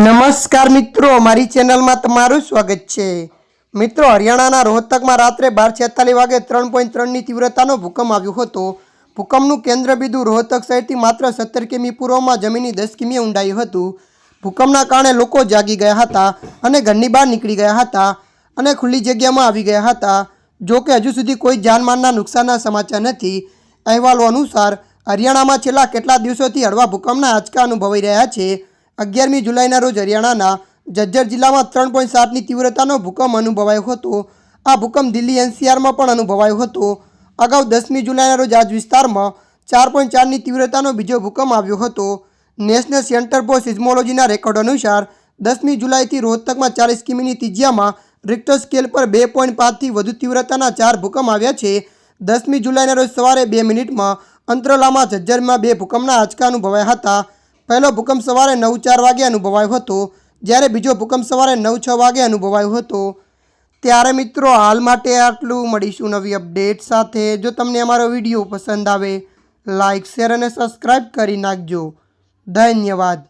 નમસ્કાર મિત્રો મારી ચેનલમાં તમારું સ્વાગત છે. મિત્રો, હરિયાણાના રોહતકમાં રાત્રે બાર છેતાલીસ વાગે ત્રણ પોઈન્ટ ત્રણની તીવ્રતાનો ભૂકંપ આવ્યો હતો. ભૂકંપનું કેન્દ્ર બિંદુ રોહતક શહેરથી માત્ર સત્તર કિમી પૂર્વમાં જમીનની દસ કિમી ઊંડાયું હતું. ભૂકંપના કારણે લોકો જાગી ગયા હતા અને ઘરની બહાર નીકળી ગયા હતા અને ખુલ્લી જગ્યામાં આવી ગયા હતા. જો કે હજુ સુધી કોઈ જાનમાનના નુકસાનના સમાચાર નથી. અહેવાલો અનુસાર, હરિયાણામાં છેલ્લા કેટલા દિવસોથી હળવા ભૂકંપના આંચકા અનુભવાઈ રહ્યા છે. અગિયારમી જુલાઈના રોજ હરિયાણાના જજ્જર જિલ્લામાં ત્રણ પોઈન્ટ સાતની તીવ્રતાનો ભૂકંપ અનુભવાયો હતો. આ ભૂકંપ દિલ્હી એનસીઆરમાં પણ અનુભવાયો હતો. અગાઉ દસમી જુલાઈના રોજ આજ વિસ્તારમાં ચાર પોઈન્ટ ચારની તીવ્રતાનો બીજો ભૂકંપ આવ્યો હતો. નેશનલ સેન્ટર ફોર સિઝમોલોજીના રેકોર્ડ અનુસાર દસમી જુલાઈથી રોહતકમાં ચાલીસ કિમીની ત્રિજ્યામાં રિક્ટર સ્કેલ પર બે પોઈન્ટ પાંચથી વધુ તીવ્રતાના ચાર ભૂકંપ આવ્યા છે. દસમી જુલાઈના રોજ સવારે બે મિનિટમાં અંતરલામાં જજ્જરમાં બે ભૂકંપના આંચકા અનુભવાયા હતા. પહેલો ભૂકંપ સવારે નવ ચાર વાગે અનુભવાયો હતો. જ્યારે બીજો ભૂકંપ સવારે નવ છ વાગે અનુભવાયો હતો. ત્યારે મિત્રો, હાલ માટે આટલું. મળીશું નવી અપડેટ સાથે. જો તમને અમારો વીડિયો પસંદ આવે લાઇક શેર અને સબસ્ક્રાઈબ કરી નાખજો. ધન્યવાદ.